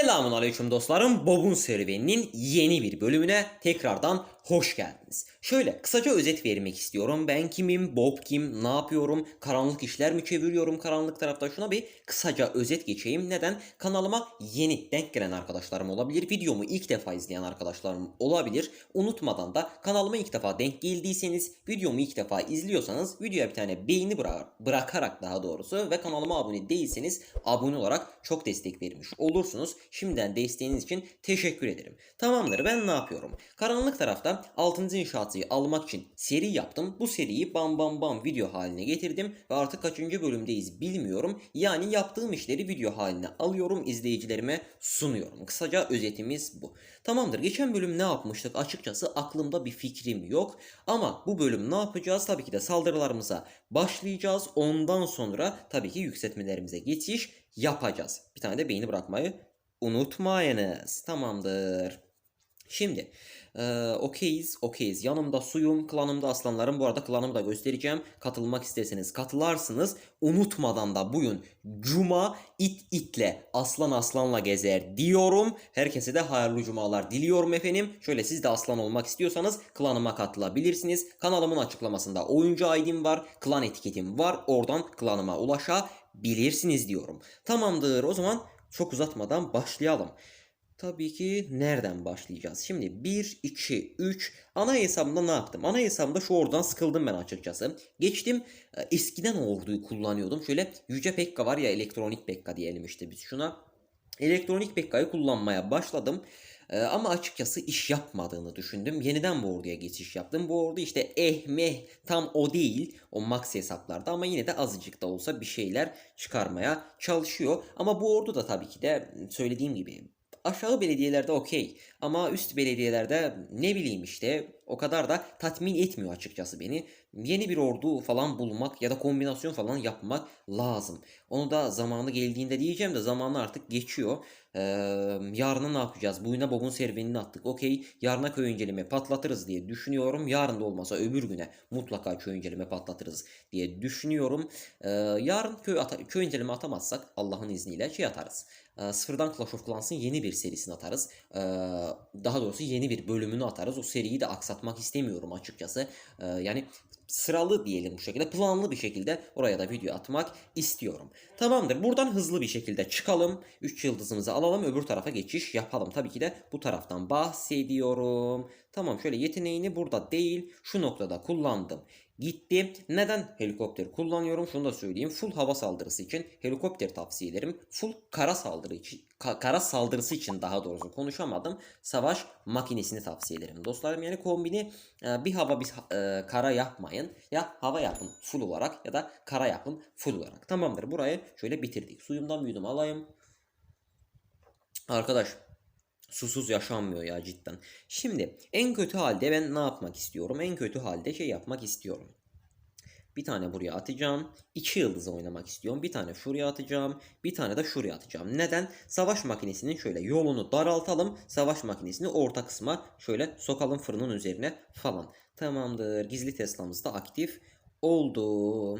Selamun aleyküm dostlarım. Bob'un serüveninin yeni bir bölümüne tekrardan hoş geldiniz. Şöyle kısaca özet vermek istiyorum. Ben kimim, Bob kim, ne yapıyorum, karanlık işler mi çeviriyorum karanlık tarafta? Şuna bir kısaca özet geçeyim. Neden? Kanalıma yeni denk gelen arkadaşlarım olabilir. Videomu ilk defa izleyen arkadaşlarım olabilir. Unutmadan da kanalıma ilk defa denk geldiyseniz, videomu ilk defa izliyorsanız videoya bir tane beğeni bıra- bırakarak daha doğrusu ve kanalıma abone değilseniz abone olarak çok destek vermiş olursunuz. Şimdiden desteğiniz için teşekkür ederim. Tamamdır ben ne yapıyorum? Karanlık tarafta 6. inşaatıyı almak için seri yaptım. Bu seriyi bam bam bam video haline getirdim ve artık kaçıncı bölümdeyiz bilmiyorum. Yani yaptığım işleri video haline alıyorum izleyicilerime sunuyorum. Kısaca özetimiz bu. Tamamdır geçen bölüm ne yapmıştık açıkçası aklımda bir fikrim yok. Ama bu bölüm ne yapacağız? Tabii ki de saldırılarımıza başlayacağız. Ondan sonra tabii ki yükseltmelerimize geçiş yapacağız. Bir tane de beğeni bırakmayı unutmayınız. Tamamdır. Şimdi eee okeyiz okeyiz. Yanımda suyum klanımda aslanlarım. Bu arada klanımı da göstereceğim. Katılmak isterseniz katılarsınız. Unutmadan da bugün cuma it itle aslan aslanla gezer diyorum. Herkese de hayırlı cumalar diliyorum efendim. Şöyle siz de aslan olmak istiyorsanız klanıma katılabilirsiniz. Kanalımın açıklamasında oyuncu ID'm var klan etiketim var. Oradan klanıma ulaşabilirsiniz diyorum. Tamamdır. O zaman çok uzatmadan başlayalım Tabii ki nereden başlayacağız? Şimdi 1, 2, 3 ana hesabımda ne yaptım? Ana hesabımda şu oradan sıkıldım ben açıkçası. Geçtim e, eskiden orduyu kullanıyordum. Şöyle Yüce Pekka var ya elektronik Pekka diyelim işte biz şuna. Elektronik Pekka'yı kullanmaya başladım. E, ama açıkçası iş yapmadığını düşündüm. Yeniden bu orduya geçiş yaptım. Bu ordu işte eh meh tam o değil. O max hesaplarda ama yine de azıcık da olsa bir şeyler çıkarmaya çalışıyor. Ama bu ordu da tabii ki de söylediğim gibi aşağı belediyelerde okey ama üst belediyelerde ne bileyim işte o kadar da tatmin etmiyor açıkçası beni. Yeni bir ordu falan bulmak ya da kombinasyon falan yapmak lazım. Onu da zamanı geldiğinde diyeceğim de zamanı artık geçiyor. Ee, yarına ne yapacağız? Bugüne Bob'un serüvenini attık. Okey yarına köy inceleme patlatırız diye düşünüyorum. Yarın da olmasa öbür güne mutlaka köy inceleme patlatırız diye düşünüyorum. Ee, yarın köy, köy inceleme atamazsak Allah'ın izniyle şey atarız. Ee, sıfırdan Clash of Clans'ın yeni bir serisini atarız. Ee, daha doğrusu yeni bir bölümünü atarız. O seriyi de aksatmak istemiyorum açıkçası. Ee, yani sıralı diyelim bu şekilde planlı bir şekilde oraya da video atmak istiyorum. Tamamdır buradan hızlı bir şekilde çıkalım. 3 yıldızımızı alalım öbür tarafa geçiş yapalım. Tabii ki de bu taraftan bahsediyorum. Tamam şöyle yeteneğini burada değil şu noktada kullandım. Gitti. Neden helikopter kullanıyorum? Şunu da söyleyeyim. Full hava saldırısı için helikopter tavsiye ederim. Full kara saldırı için ka- kara saldırısı için daha doğrusu konuşamadım. Savaş makinesini tavsiye ederim. Dostlarım yani kombini e, bir hava bir e, kara yapmayın. Ya hava yapın full olarak ya da kara yapın full olarak. Tamamdır. Burayı şöyle bitirdik. Suyumdan bir yudum alayım. Arkadaş susuz yaşanmıyor ya cidden. Şimdi en kötü halde ben ne yapmak istiyorum? En kötü halde şey yapmak istiyorum. Bir tane buraya atacağım. İki yıldızı oynamak istiyorum. Bir tane şuraya atacağım. Bir tane de şuraya atacağım. Neden? Savaş makinesinin şöyle yolunu daraltalım. Savaş makinesini orta kısma şöyle sokalım fırının üzerine falan. Tamamdır. Gizli Tesla'mız da aktif oldu.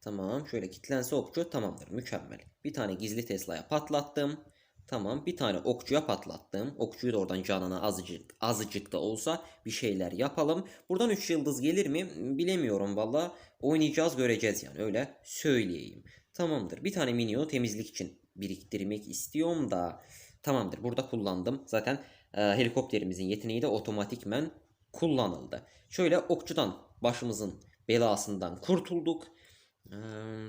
Tamam. Şöyle kitlense okçu tamamdır. Mükemmel. Bir tane gizli Tesla'ya patlattım. Tamam bir tane okçuya patlattım. Okçuyu da oradan canına azıcık azıcık da olsa bir şeyler yapalım. Buradan 3 yıldız gelir mi bilemiyorum valla. Oynayacağız göreceğiz yani öyle söyleyeyim. Tamamdır bir tane minyon temizlik için biriktirmek istiyorum da. Tamamdır burada kullandım. Zaten e, helikopterimizin yeteneği de otomatikmen kullanıldı. Şöyle okçudan başımızın belasından kurtulduk. Ee,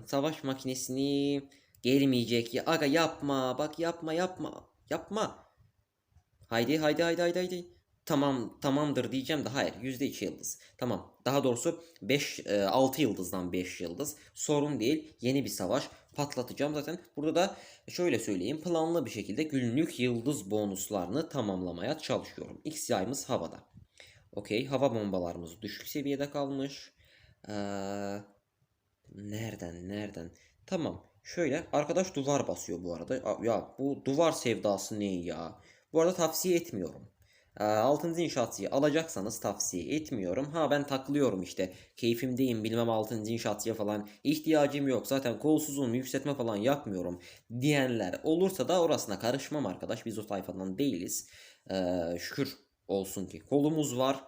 savaş makinesini gelmeyecek ya. Aga yapma. Bak yapma yapma. Yapma. Haydi haydi haydi haydi haydi. Tamam tamamdır diyeceğim de hayır. Yüzde iki yıldız. Tamam. Daha doğrusu 5 6 yıldızdan 5 yıldız. Sorun değil. Yeni bir savaş. Patlatacağım zaten. Burada da şöyle söyleyeyim. Planlı bir şekilde günlük yıldız bonuslarını tamamlamaya çalışıyorum. X yayımız havada. Okey. Hava bombalarımız düşük seviyede kalmış. Ee, nereden nereden? Tamam Şöyle arkadaş duvar basıyor bu arada. Ya bu duvar sevdası ne ya? Bu arada tavsiye etmiyorum. 6. inşaatçıyı alacaksanız tavsiye etmiyorum. Ha ben takılıyorum işte. Keyfimdeyim bilmem 6. inşaatçıya falan. ihtiyacım yok. Zaten kolsuzum yükseltme falan yapmıyorum diyenler olursa da orasına karışmam arkadaş. Biz o tayfadan değiliz. Ee, şükür olsun ki kolumuz var.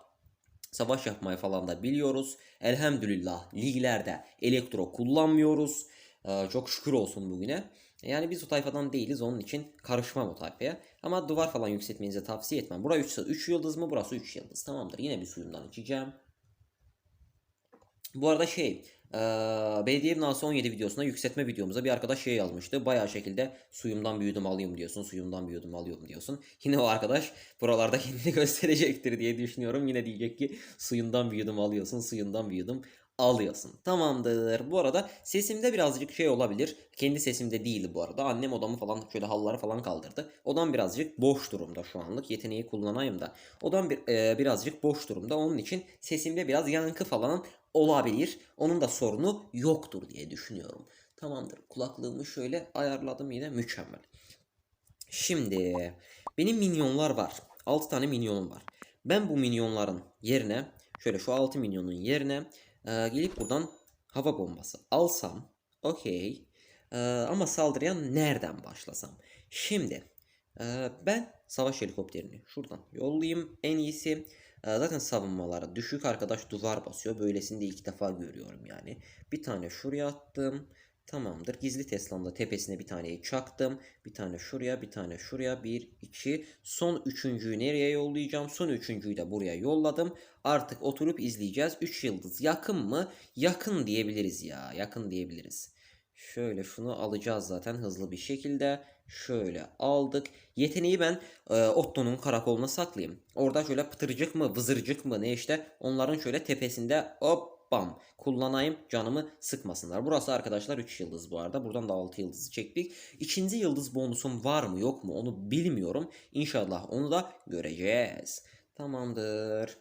Savaş yapmayı falan da biliyoruz. Elhamdülillah liglerde elektro kullanmıyoruz. Ee, çok şükür olsun bugüne. Yani biz o tayfadan değiliz onun için karışmam o tayfaya. Ama duvar falan yükseltmenize tavsiye etmem. Burası 3 yıldız mı? Burası 3 yıldız. Tamamdır. Yine bir suyumdan içeceğim. Bu arada şey eee belediye binası 17 videosunda yükseltme videomuza bir arkadaş şey yazmıştı. Bayağı şekilde suyumdan bir yudum alayım diyorsun. Suyumdan bir yudum alıyorum diyorsun. Yine o arkadaş buralarda kendini gösterecektir diye düşünüyorum. Yine diyecek ki suyundan bir yudum alıyorsun. Suyundan bir yudum alıyorsun. Tamamdır. Bu arada sesimde birazcık şey olabilir. Kendi sesimde değil bu arada. Annem odamı falan şöyle halıları falan kaldırdı. Odam birazcık boş durumda şu anlık. Yeteneği kullanayım da. Odam bir, e, birazcık boş durumda. Onun için sesimde biraz yankı falan olabilir. Onun da sorunu yoktur diye düşünüyorum. Tamamdır. Kulaklığımı şöyle ayarladım yine mükemmel. Şimdi benim minyonlar var. 6 tane minyonum var. Ben bu minyonların yerine şöyle şu 6 minyonun yerine e, gelip buradan hava bombası alsam okey. E, ama saldırıya nereden başlasam? Şimdi e, ben savaş helikopterini şuradan yollayayım en iyisi. E, zaten savunmaları düşük arkadaş duvar basıyor. Böylesini de ilk defa görüyorum yani. Bir tane şuraya attım. Tamamdır. Gizli Tesla'mda tepesine bir taneyi çaktım. Bir tane şuraya, bir tane şuraya. Bir, iki. Son üçüncüyü nereye yollayacağım? Son üçüncüyü de buraya yolladım. Artık oturup izleyeceğiz. Üç yıldız yakın mı? Yakın diyebiliriz ya. Yakın diyebiliriz. Şöyle şunu alacağız zaten hızlı bir şekilde. Şöyle aldık. Yeteneği ben e, Otto'nun karakoluna saklayayım. Orada şöyle pıtırcık mı vızırcık mı ne işte onların şöyle tepesinde hop bam kullanayım canımı sıkmasınlar. Burası arkadaşlar 3 yıldız bu arada. Buradan da 6 yıldızı çektik. İkinci yıldız bonusum var mı yok mu onu bilmiyorum. İnşallah onu da göreceğiz. Tamamdır.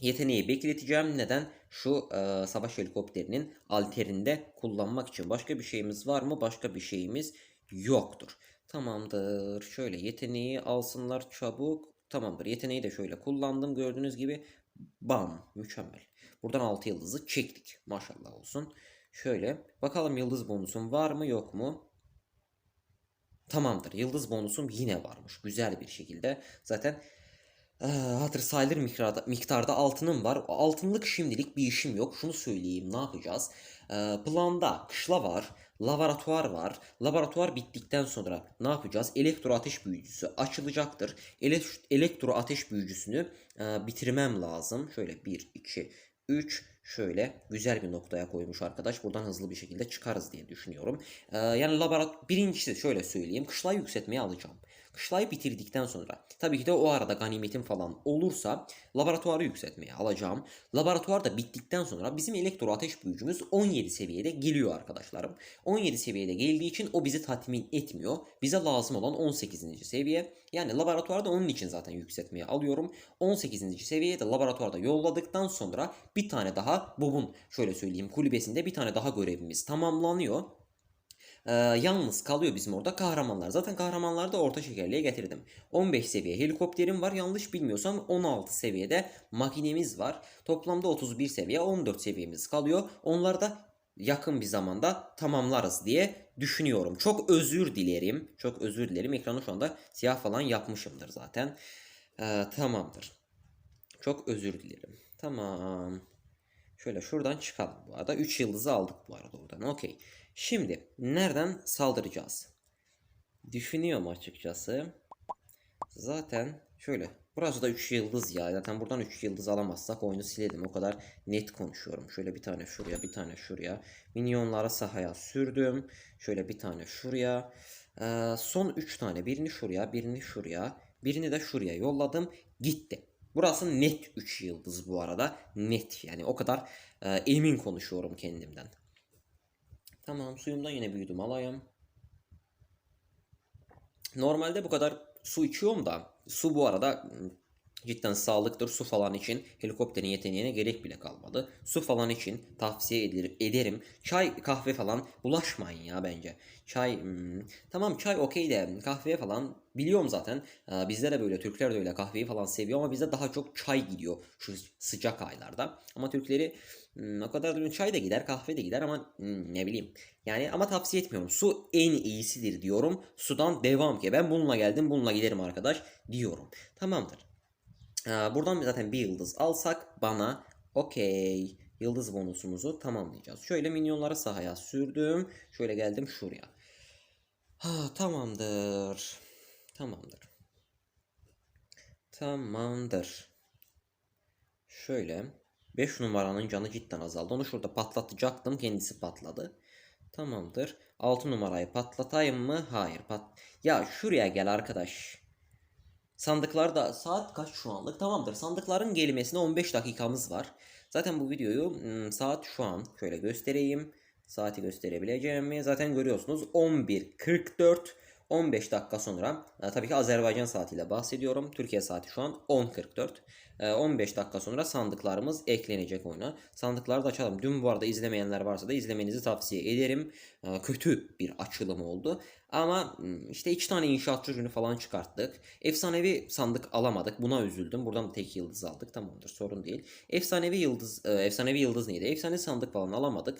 Yeteneği bekleteceğim. Neden? Şu e, savaş helikopterinin alterinde kullanmak için. Başka bir şeyimiz var mı? Başka bir şeyimiz yoktur. Tamamdır. Şöyle yeteneği alsınlar çabuk. Tamamdır. Yeteneği de şöyle kullandım. Gördüğünüz gibi bam mükemmel. Buradan 6 yıldızı çektik. Maşallah olsun. Şöyle bakalım yıldız bonusum var mı yok mu? Tamamdır. Yıldız bonusum yine varmış. Güzel bir şekilde. Zaten ee, hatır sayılır miktarda, miktarda altınım var. Altınlık şimdilik bir işim yok. Şunu söyleyeyim ne yapacağız? Ee, planda kışla var. Laboratuvar var. Laboratuvar bittikten sonra ne yapacağız? Elektro ateş büyücüsü açılacaktır. Ele elektro ateş büyücüsünü e, bitirmem lazım. Şöyle 1, 2, 3 şöyle güzel bir noktaya koymuş arkadaş. Buradan hızlı bir şekilde çıkarız diye düşünüyorum. Ee, yani laborat birincisi şöyle söyleyeyim. Kışlayı yükseltmeye alacağım. Kışlayı bitirdikten sonra tabii ki de o arada ganimetim falan olursa laboratuvarı yükseltmeye alacağım. Laboratuvar da bittikten sonra bizim elektro ateş büyücümüz 17 seviyede geliyor arkadaşlarım. 17 seviyede geldiği için o bizi tatmin etmiyor. Bize lazım olan 18. seviye. Yani laboratuvarda onun için zaten yükseltmeye alıyorum. 18. seviyeye de laboratuvarda yolladıktan sonra bir tane daha Bob'un şöyle söyleyeyim kulübesinde bir tane daha görevimiz tamamlanıyor. Ee, yalnız kalıyor bizim orada kahramanlar. Zaten kahramanları da orta şekerliğe getirdim. 15 seviye helikopterim var. Yanlış bilmiyorsam 16 seviyede makinemiz var. Toplamda 31 seviye 14 seviyemiz kalıyor. Onları da yakın bir zamanda tamamlarız diye düşünüyorum. Çok özür dilerim. Çok özür dilerim. Ekranı şu anda siyah falan yapmışımdır zaten. Ee, tamamdır. Çok özür dilerim. Tamam. Şöyle şuradan çıkalım bu arada. 3 yıldızı aldık bu arada oradan. Okey. Şimdi nereden saldıracağız? Düşünüyorum açıkçası. Zaten şöyle. Burası da 3 yıldız ya. Zaten buradan 3 yıldız alamazsak oyunu silelim. O kadar net konuşuyorum. Şöyle bir tane şuraya, bir tane şuraya. Minyonları sahaya sürdüm. Şöyle bir tane şuraya. Ee, son 3 tane. Birini şuraya, birini şuraya. Birini de şuraya yolladım. Gitti. Burası net 3 yıldız bu arada. Net yani o kadar e, emin konuşuyorum kendimden. Tamam suyumdan yine büyüdüm alayım. Normalde bu kadar su içiyorum da su bu arada Cidden sağlıktır. Su falan için helikopterin yeteneğine gerek bile kalmadı. Su falan için tavsiye edilir, ederim. Çay, kahve falan bulaşmayın ya bence. Çay, hmm, tamam çay okey de kahve falan biliyorum zaten. Ee, bizde de böyle Türkler de öyle kahveyi falan seviyor ama bizde daha çok çay gidiyor şu sıcak aylarda. Ama Türkleri hmm, o kadar da çay da gider kahve de gider ama hmm, ne bileyim. Yani ama tavsiye etmiyorum. Su en iyisidir diyorum. Sudan devam ki. Ben bununla geldim bununla giderim arkadaş diyorum. Tamamdır. Ee, buradan zaten bir yıldız alsak bana okey yıldız bonusumuzu tamamlayacağız. Şöyle minyonları sahaya sürdüm. Şöyle geldim şuraya. Ha, tamamdır. Tamamdır. Tamamdır. Şöyle 5 numaranın canı cidden azaldı. Onu şurada patlatacaktım. Kendisi patladı. Tamamdır. 6 numarayı patlatayım mı? Hayır. Pat ya şuraya gel arkadaş. Sandıklarda saat kaç şu anlık? Tamamdır. Sandıkların gelmesine 15 dakikamız var. Zaten bu videoyu saat şu an şöyle göstereyim. Saati gösterebileceğim mi? Zaten görüyorsunuz 11.44 15 dakika sonra e, tabii ki Azerbaycan saatiyle bahsediyorum. Türkiye saati şu an 10.44. E, 15 dakika sonra sandıklarımız eklenecek oyuna. Sandıkları da açalım. Dün bu arada izlemeyenler varsa da izlemenizi tavsiye ederim. E, kötü bir açılım oldu. Ama işte iki tane inşaatçı ürünü falan çıkarttık. Efsanevi sandık alamadık. Buna üzüldüm. Buradan da tek yıldız aldık. Tamamdır sorun değil. Efsanevi yıldız, e, efsanevi yıldız neydi? Efsane sandık falan alamadık.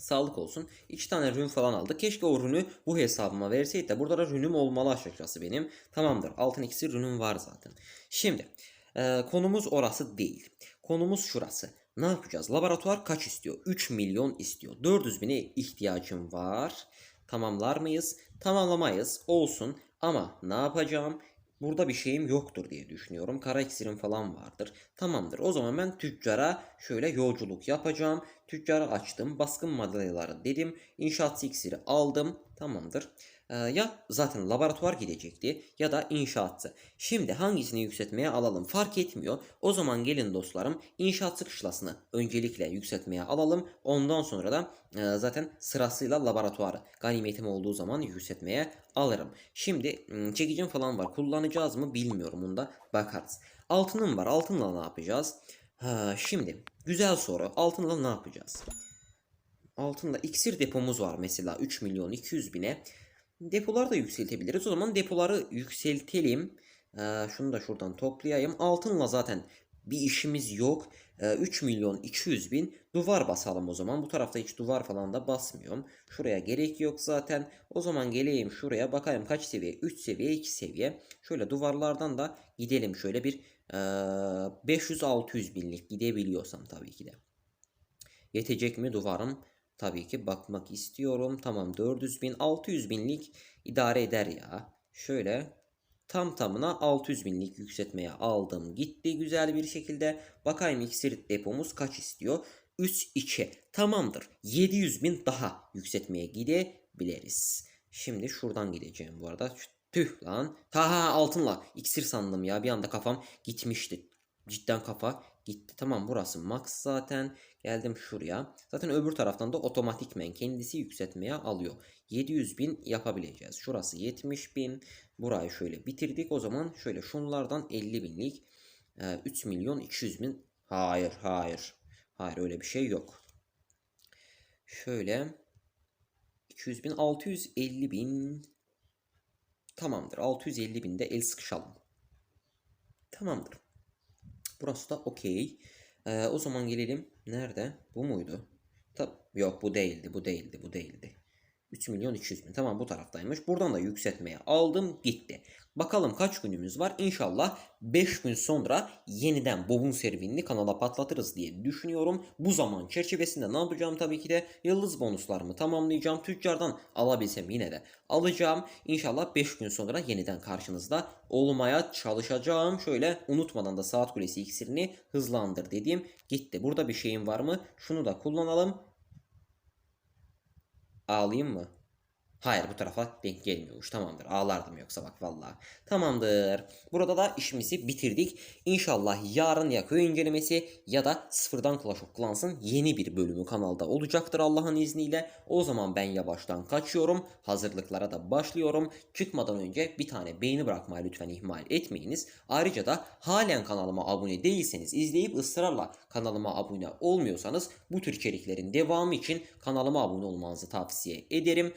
Sağlık olsun. İki tane rün falan aldık. Keşke o rünü bu hesabıma verseydi de burada da rünüm olmalı açıkçası benim. Tamamdır. Altın ikisi rünüm var zaten. Şimdi e, konumuz orası değil. Konumuz şurası. Ne yapacağız? Laboratuvar kaç istiyor? 3 milyon istiyor. 400 bine ihtiyacım var. Tamamlar mıyız? Tamamlamayız. Olsun. Ama ne yapacağım? Burada bir şeyim yoktur diye düşünüyorum. Kara iksirim falan vardır. Tamamdır. O zaman ben tüccara şöyle yolculuk yapacağım. Tüccarı açtım. Baskın madalyaları dedim. İnşaat iksiri aldım. Tamamdır. Ee, ya zaten laboratuvar gidecekti ya da inşaatçı. Şimdi hangisini yükseltmeye alalım fark etmiyor. O zaman gelin dostlarım inşaatçı kışlasını öncelikle yükseltmeye alalım. Ondan sonra da e, zaten sırasıyla laboratuvarı ganimetim olduğu zaman yükseltmeye alırım. Şimdi m, çekicim falan var. Kullanacağız mı bilmiyorum. Bunda bakarız. Altınım var. Altınla ne yapacağız? Şimdi güzel soru. Altınla ne yapacağız? Altında iksir depomuz var mesela 3 milyon 200 bine. Depoları da yükseltebiliriz. O zaman depoları yükseltelim. Ee, şunu da şuradan toplayayım. Altınla zaten bir işimiz yok. Ee, 3 milyon 200 bin duvar basalım o zaman. Bu tarafta hiç duvar falan da basmıyorum. Şuraya gerek yok zaten. O zaman geleyim şuraya bakayım kaç seviye? 3 seviye 2 seviye. Şöyle duvarlardan da gidelim şöyle bir ee, 500-600 binlik gidebiliyorsam tabii ki de. Yetecek mi duvarım? Tabii ki bakmak istiyorum. Tamam 400 bin 600 binlik idare eder ya. Şöyle tam tamına 600 binlik yükseltmeye aldım. Gitti güzel bir şekilde. Bakayım iksir depomuz kaç istiyor? 3 2 tamamdır. 700 bin daha yükseltmeye gidebiliriz. Şimdi şuradan gideceğim bu arada. Tüh lan. Ta altınla iksir sandım ya. Bir anda kafam gitmişti. Cidden kafa gitti. Tamam burası max zaten. Geldim şuraya. Zaten öbür taraftan da otomatikmen kendisi yükseltmeye alıyor. 700 bin yapabileceğiz. Şurası 70 bin. Burayı şöyle bitirdik. O zaman şöyle şunlardan 50 binlik 3 milyon 200 bin. Hayır hayır. Hayır öyle bir şey yok. Şöyle 200 bin 650 bin Tamamdır. 650 binde el sıkışalım. Tamamdır. Burası da okey. Ee, o zaman gelelim. Nerede? Bu muydu? Tab Yok bu değildi. Bu değildi. Bu değildi. 3 milyon 200 bin. Tamam bu taraftaymış. Buradan da yükseltmeye aldım. Gitti. Bakalım kaç günümüz var. İnşallah 5 gün sonra yeniden Bob'un serüvenini kanala patlatırız diye düşünüyorum. Bu zaman çerçevesinde ne yapacağım tabii ki de yıldız bonuslarımı tamamlayacağım. Tüccardan alabilsem yine de alacağım. İnşallah 5 gün sonra yeniden karşınızda olmaya çalışacağım. Şöyle unutmadan da saat kulesi iksirini hızlandır dediğim gitti. Burada bir şeyim var mı? Şunu da kullanalım. Ağlayayım mı? Hayır bu tarafa denk gelmiyormuş. Tamamdır. Ağlardım yoksa bak vallahi. Tamamdır. Burada da işimizi bitirdik. İnşallah yarın ya köy incelemesi ya da sıfırdan Clash of Clans'ın yeni bir bölümü kanalda olacaktır Allah'ın izniyle. O zaman ben yavaştan kaçıyorum. Hazırlıklara da başlıyorum. Çıkmadan önce bir tane beğeni bırakmayı lütfen ihmal etmeyiniz. Ayrıca da halen kanalıma abone değilseniz izleyip ısrarla kanalıma abone olmuyorsanız bu tür içeriklerin devamı için kanalıma abone olmanızı tavsiye ederim.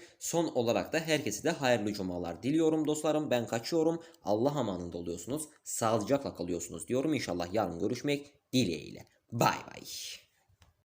Olarak da herkese de hayırlı cumalar diliyorum dostlarım. Ben kaçıyorum. Allah amanında oluyorsunuz. Sağlıcakla kalıyorsunuz diyorum. İnşallah yarın görüşmek dileğiyle. Bay bay.